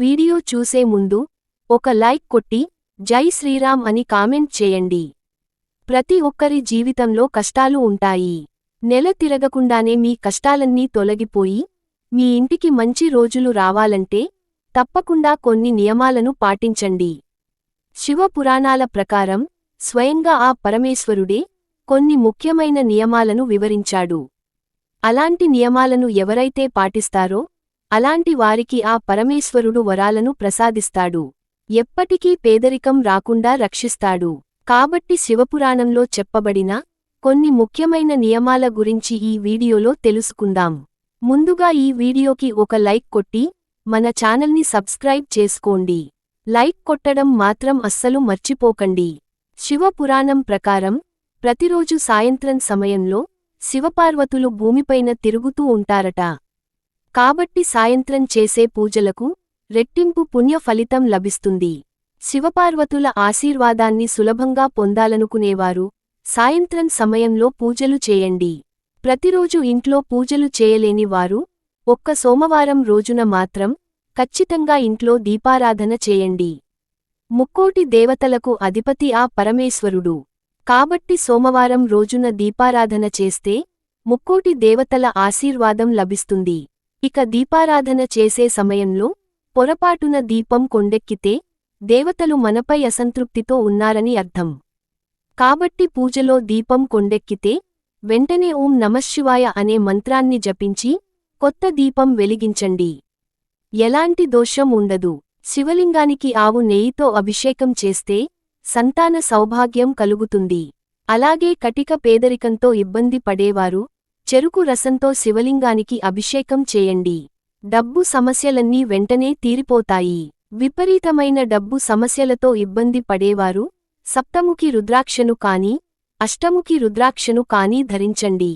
Video చూసే ముందు ఒక లైక్ కొట్టి జై శ్రీరామ్ అని కామెంట్ చేయండి. ప్రతి ఒక్కరి జీవితంలో కష్టాలు ఉంటాయి. నెల తిరగకుండానే మీ కష్టాలన్నీ తొలగిపోయి మీ ఇంటికి మంచి రోజులు రావాలంటే తప్పకుండా కొన్ని నియమాలను పాటించండి. శివ పురాణాల ప్రకారం స్వయంగా ఆ పరమేశ్వరుడే కొన్ని ముఖ్యమైన నియమాలను వివరించాడు. అలాంటి నియమాలను ఎవరైతే పాటిస్తారో అలాంటి వారికి ఆ పరమేశ్వరుడు వరాలను ప్రసాదిస్తాడు. ఎప్పటికీ పేదరికం రాకుండా రక్షిస్తాడు. కాబట్టి శివపురాణంలో చెప్పబడిన కొన్ని ముఖ్యమైన నియమాల గురించి ఈ వీడియోలో తెలుసుకుందాం. ముందుగా ఈ వీడియోకి ఒక లైక్ కొట్టి మన ఛానల్ని సబ్స్క్రైబ్ చేసుకోండి. లైక్ కొట్టడం మాత్రం అస్సలు మర్చిపోకండి. శివపురాణం ప్రకారం ప్రతిరోజు సాయంత్రం సమయంలో శివపార్వతులు భూమిపైన తిరుగుతూ ఉంటారట. కాబట్టి సాయంత్రం చేసే పూజలకు రెట్టింపు పుణ్య ఫలితం లభిస్తుంది. శివపార్వతుల ఆశీర్వాదాన్ని సులభంగా పొందాలనుకునేవారు. సాయంత్రం సమయంలో పూజలు చేయండి. ప్రతిరోజు ఇంట్లో పూజలు చేయలేని వారు ఒక్క సోమవారం రోజున మాత్రం ఖచ్చితంగా ఇంట్లో దీపారాధన చేయండి. ముక్కోటి దేవతలకు అధిపతి ఆ పరమేశ్వరుడు. కాబట్టి సోమవారం రోజున దీపారాధన చేస్తే ముక్కోటి దేవతల ఆశీర్వాదం లభిస్తుంది. ఇక దీపారాధన చేసే సమయంలో పొరపాటున దీపం కొండెక్కితే దేవతలు మనపై అసంతృప్తితో ఉన్నారని అర్థం. కాబట్టి పూజలో దీపం కొండెక్కితే వెంటనే ఓం నమశివాయ అనే మంత్రాన్ని జపించి కొత్త దీపం వెలిగించండి. ఎలాంటి దోషం ఉండదు. శివలింగానికి ఆవు నెయ్యితో అభిషేకం చేస్తే సంతాన సౌభాగ్యం కలుగుతుంది. అలాగే కటిక పేదరికంతో ఇబ్బంది పడేవారు చెరుకు రసంతో శివలింగానికి అభిషేకం చేయండి. డబ్బు సమస్యలన్నీ వెంటనే తీరిపోతాయి. విపరీతమైన డబ్బు సమస్యలతో ఇబ్బంది పడేవారు సప్తముఖి రుద్రాక్షను కాని అష్టముఖి రుద్రాక్షను కాని ధరించండి.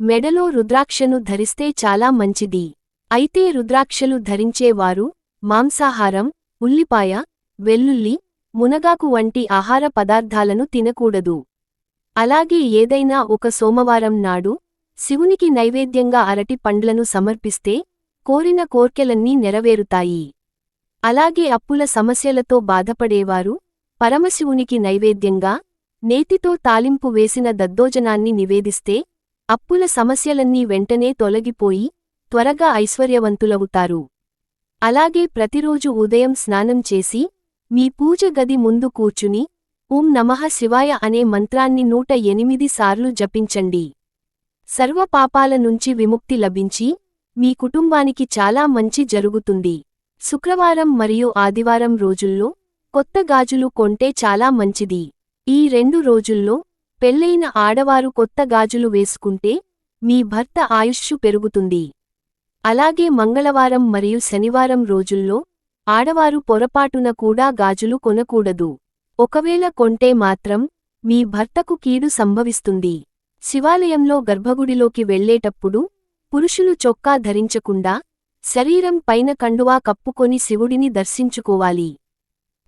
మెడలో రుద్రాక్షను ధరిస్తే చాలా మంచిది. అయితే రుద్రాక్షలు ధరించేవారు మాంసాహారం ఉల్లిపాయ వెల్లుల్లి మునగాకు వంటి ఆహార పదార్థాలను తినకూడదు. అలాగే ఏదైనా ఒక సోమవారం నాడు శివునికి నైవేద్యంగా అరటి పండ్లను సమర్పిస్తే కోరిన కోర్కెలన్నీ నెరవేరుతాయి. అలాగే అప్పుల సమస్యలతో బాధపడేవారు పరమశివునికి నైవేద్యంగా నేతితో తాలింపు వేసిన దద్దోజనాన్ని నివేదిస్తే అప్పుల సమస్యలన్నీ వెంటనే తొలగిపోయి త్వరగా ఐశ్వర్యవంతులవుతారు. అలాగే ప్రతిరోజు ఉదయం స్నానం చేసి మీ పూజ గది ముందు కూర్చుని ఓం నమః శివాయ అనే మంత్రాన్ని నూట ఎనిమిది సార్లు జపించండి. సర్వపాపాల నుంచి విముక్తి లభించి మీ కుటుంబానికి చాలా మంచి జరుగుతుంది. శుక్రవారం మరియు ఆదివారం రోజుల్లో కొత్త గాజులు కొంటే చాలా మంచిది. ఈ రెండు రోజుల్లో పెళ్ళైన ఆడవారు కొత్త గాజులు వేసుకుంటే మీ భర్త ఆయుష్షు పెరుగుతుంది. అలాగే మంగళవారం మరియు శనివారం రోజుల్లో ఆడవారు పొరపాటున కూడా గాజులు కొనకూడదు. ఒకవేళ కొంటే మాత్రం మీ భర్తకు కీడు సంభవిస్తుంది. శివాలయంలో గర్భగుడిలోకి వెళ్ళేటప్పుడు పురుషులు చొక్కా ధరించకుండా శరీరం పైన కండువా కప్పుకొని శివుడిని దర్శించుకోవాలి.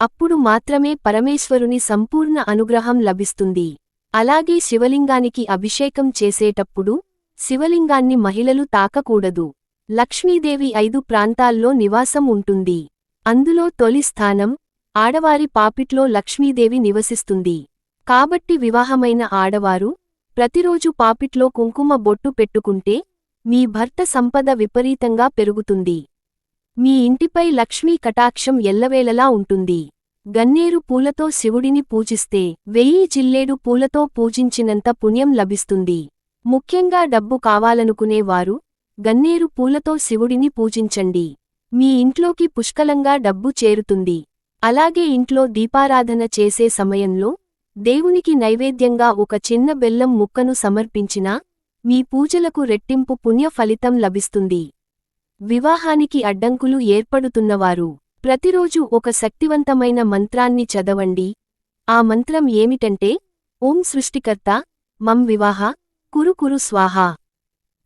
అప్పుడు మాత్రమే పరమేశ్వరుని సంపూర్ణ అనుగ్రహం లభిస్తుంది. అలాగే శివలింగానికి అభిషేకం చేసేటప్పుడు శివలింగాన్ని మహిళలు తాకకూడదు. లక్ష్మీదేవి ఐదు ప్రాంతాల్లో నివాసం ఉంటుంది. అందులో తొలి స్థానం ఆడవారి పాపిట్లో లక్ష్మీదేవి నివసిస్తుంది. కాబట్టి వివాహమైన ఆడవారు ప్రతిరోజు పాపిట్లో కుంకుమ బొట్టు పెట్టుకుంటే మీ భర్త సంపద విపరీతంగా పెరుగుతుంది. మీ ఇంటిపై లక్ష్మీ కటాక్షం ఎల్లవేళలా ఉంటుంది. గన్నేరు పూలతో శివుడిని పూజిస్తే వెయ్యి జిల్లేడు పూలతో పూజించినంత పుణ్యం లభిస్తుంది. ముఖ్యంగా డబ్బు కావాలనుకునేవారు గన్నేరు పూలతో శివుడిని పూజించండి. మీ ఇంట్లోకి పుష్కలంగా డబ్బు చేరుతుంది. అలాగే ఇంట్లో దీపారాధన చేసే సమయంలో దేవునికి నైవేద్యంగా ఒక చిన్న బెల్లం ముక్కను సమర్పించినా మీ పూజలకు రెట్టింపు పుణ్య ఫలితం లభిస్తుంది. వివాహానికి అడ్డంకులు ఏర్పడుతున్నవారు. ప్రతిరోజు ఒక శక్తివంతమైన మంత్రాన్ని చదవండి. ఆ మంత్రం ఏమిటంటే ఓం సృష్టికర్త మం వివాహ కురు కురు స్వాహ.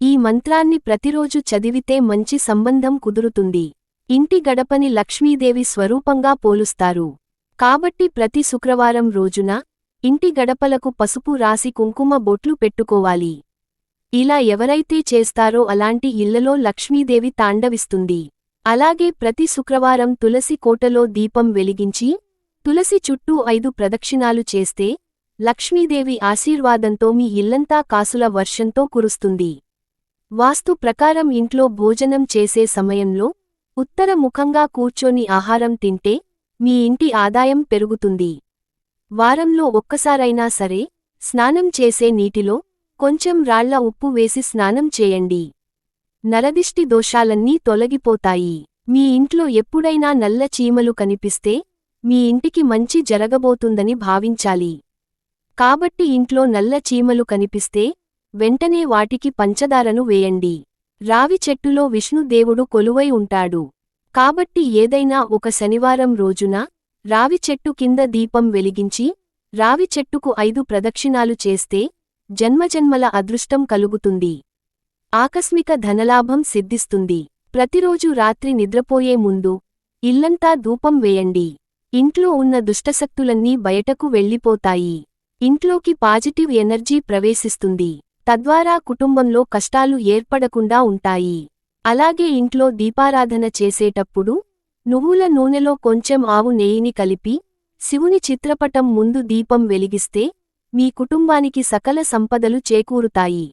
ఈ మంత్రాన్ని ప్రతిరోజు చదివితే మంచి సంబంధం కుదురుతుంది. ఇంటి గడపని లక్ష్మీదేవి స్వరూపంగా పోలుస్తారు. కాబట్టి ప్రతి శుక్రవారం రోజున ఇంటి గడపలకు పసుపు రాసి కుంకుమ బొట్లు పెట్టుకోవాలి. ఇలా ఎవరైతే చేస్తారో అలాంటి ఇళ్ళలో లక్ష్మీదేవి తాండవిస్తుంది. అలాగే ప్రతి శుక్రవారం తులసి కోటలో దీపం వెలిగించి తులసి చుట్టూ ఐదు ప్రదక్షిణాలు చేస్తే లక్ష్మీదేవి ఆశీర్వాదంతో మీ ఇల్లంతా కాసుల వర్షంతో కురుస్తుంది. వాస్తు ప్రకారం ఇంట్లో భోజనం చేసే సమయంలో ఉత్తర ముఖంగా కూర్చొని ఆహారం తింటే మీ ఇంటి ఆదాయం పెరుగుతుంది. వారంలో ఒక్కసారైనా సరే స్నానం చేసే నీటిలో కొంచెం రాళ్ళ ఉప్పు వేసి స్నానం చేయండి. నరదిష్టి దోషాలన్నీ తొలగిపోతాయి. మీ ఇంట్లో ఎప్పుడైనా నల్ల చీమలు కనిపిస్తే మీ ఇంటికి మంచి జరగబోతుందని భావించాలి. కాబట్టి ఇంట్లో నల్ల చీమలు కనిపిస్తే వెంటనే వాటికి పంచదారను వేయండి. రావి చెట్టులో విష్ణుదేవుడు కొలువై ఉంటాడు. కాబట్టి ఏదైనా ఒక శనివారం రోజున రావి చెట్టు కింద దీపం వెలిగించి రావి చెట్టుకు ఐదు ప్రదక్షిణాలు చేస్తే జన్మజన్మల అదృష్టం కలుగుతుంది. ఆకస్మిక ధనలాభం సిద్ధిస్తుంది. ప్రతిరోజు రాత్రి నిద్రపోయే ముందు ఇల్లంతా ధూపం వేయండి. ఇంట్లో ఉన్న దుష్టశక్తులన్నీ బయటకు వెళ్ళిపోతాయి. ఇంట్లోకి పాజిటివ్ ఎనర్జీ ప్రవేశిస్తుంది. తద్వారా కుటుంబంలో కష్టాలు ఏర్పడకుండా ఉంటాయి. అలాగే ఇంట్లో దీపారాధన చేసేటప్పుడు నువ్వుల నూనెలో కొంచెం ఆవు నెయ్యిని కలిపి శివుని చిత్రపటం ముందు దీపం వెలిగిస్తే మీ కుటుంబానికి సకల సంపదలు చేకూరుతాయి.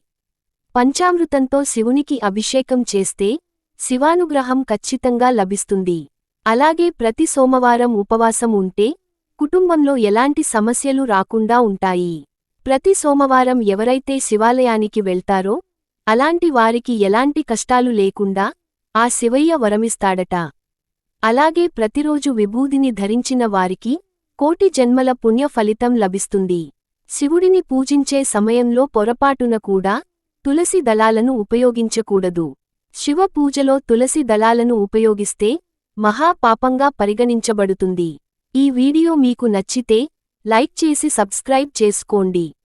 పంచామృతంతో శివునికి అభిషేకం చేస్తే శివానుగ్రహం ఖచ్చితంగా లభిస్తుంది. అలాగే ప్రతి సోమవారం ఉపవాసం ఉంటే కుటుంబంలో ఎలాంటి సమస్యలు రాకుండా ఉంటాయి. ప్రతి సోమవారం ఎవరైతే శివాలయానికి వెళ్తారో అలాంటి వారికి ఎలాంటి కష్టాలు లేకుండా ఆ శివయ్య వరమిస్తాడట. అలాగే ప్రతిరోజు విభూదిని ధరించిన వారికి కోటి జన్మల పుణ్య ఫలితం లభిస్తుంది. శివుడిని పూజించే సమయంలో పొరపాటున కూడా తులసి దళాలను ఉపయోగించకూడదు. శివ పూజలో తులసి దళాలను ఉపయోగిస్తే మహాపాపంగా పరిగణించబడుతుంది. ఈ వీడియో మీకు నచ్చితే లైక్ చేసి సబ్స్క్రైబ్ చేసుకోండి.